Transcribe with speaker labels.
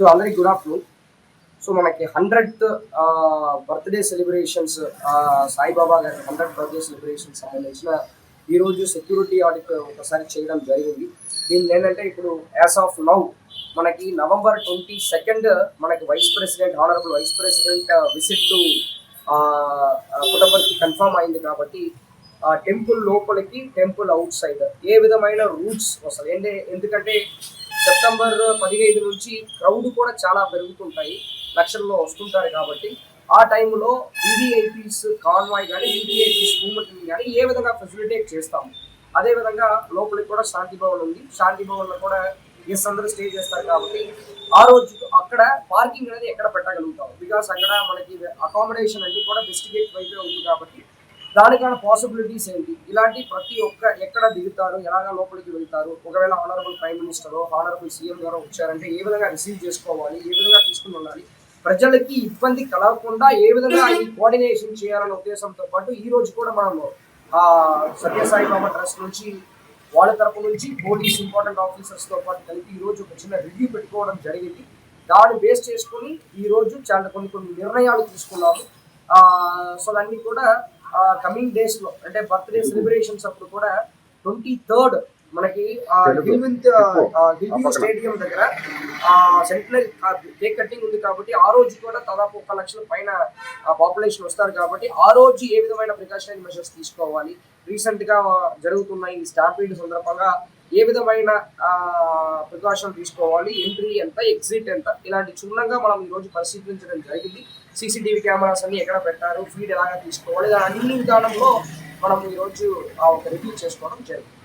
Speaker 1: So అందరికి good afternoon so మనకి hundred birthday celebrations Saibaba గారి హండ్రెడ్ బర్త్డే సెలబ్రేషన్స్ సంబంధించిన ఈరోజు సెక్యూరిటీ ఆడిట్ ఒకసారి చేయడం జరిగింది. దీన్ని ఏంటంటే ఇప్పుడు యాజ్ ఆఫ్ నౌ మనకి నవంబర్ ట్వంటీ సెకండ్ మనకి vice president honourable vice president visit to Puttaparthi confirm అయింది కాబట్టి టెంపుల్ లోపలికి టెంపుల్ అవుట్ సైడ్ ఏ విధమైన రూట్స్ వస్తాయి ఏంటి ఎందుకంటే సెప్టెంబర్ పదిహేను నుంచి క్రౌడ్ కూడా చాలా పెరుగుతుంటాయి. లక్షల్లో వస్తుంటారు కాబట్టి ఆ టైంలో వివిఐపీస్ కాన్వాయ్ కానీ వివిఐపీస్ మూవ్మెంట్ కానీ ఏ విధంగా ఫెసిలిటేట్ చేస్తాము? అదేవిధంగా లోపలికి కూడా శాంతి భవన్ ఉంది. శాంతి భవన్లో కూడా గెస్ట్ అందరూ స్టే చేస్తారు కాబట్టి ఆ రోజు అక్కడ పార్కింగ్ అనేది ఎక్కడ పెట్టగలుగుతాం? బికాస్ అక్కడ మనకి అకామిడేషన్ అన్ని కూడా వెస్టిగేట్ వైపే ఉంది కాబట్టి దానికన్నా పాసిబిలిటీస్ ఏంటి? ఇలాంటి ప్రతి ఒక్క ఎక్కడ దిగుతారు? ఎలాగ లోపలికి వెళ్తారు? ఒకవేళ honourable prime minister honourable CM గారు వచ్చారంటే ఏ విధంగా రిసీవ్ చేసుకోవాలి? ఏ విధంగా తీసుకుని ఉండాలి? ప్రజలకి ఇబ్బంది కలగకుండా ఏ విధంగా ఈ కోఆర్డినేషన్ చేయాలనే ఉద్దేశంతో పాటు ఈ రోజు కూడా మనము సత్యసాయి బాబా ట్రస్ట్ నుంచి వాళ్ళ తరపు నుంచి పోలీస్ ఇంపార్టెంట్ ఆఫీసర్స్తో పాటు కలిపి ఈ రోజు ఒక చిన్న రివ్యూ పెట్టుకోవడం జరిగింది. దాన్ని బేస్ చేసుకుని ఈ రోజు చాలా కొన్ని కొన్ని నిర్ణయాలు తీసుకున్నాము. సో అన్నీ కూడా కమింగ్ డేస్లో అంటే బర్త్డే సెలబ్రేషన్స్ అప్పుడు కూడా ట్వంటీ థర్డ్ మనకి స్టేడియం దగ్గర సెంటినరీ కేక్ కటింగ్ ఉంది కాబట్టి ఆ రోజు కూడా దాదాపు ఒక లక్షల పైన పాపులేషన్ వస్తారు కాబట్టి ఆ రోజు ఏ విధమైన ప్రికాషనరీ మెషర్స్ తీసుకోవాలి? రీసెంట్గా జరుగుతున్న ఈ స్టాంపీడ్ సందర్భంగా ఏ విధమైన ప్రికాషన్ తీసుకోవాలి? ఎంట్రీ ఎంత? ఎగ్జిట్ ఎంత? ఇలాంటి క్షుణ్ణంగా మనం ఈ రోజు పరిశీలించడం జరిగింది. సీసీటీవీ కెమెరాస్ అన్ని ఎక్కడ పెట్టారు? ఫీడ్ ఎలాగా తీసుకోవాలి? అన్ని విధానంలో మనం ఈ రోజు ఆ ఒక రివ్యూ చేసుకోవడం జరిగింది.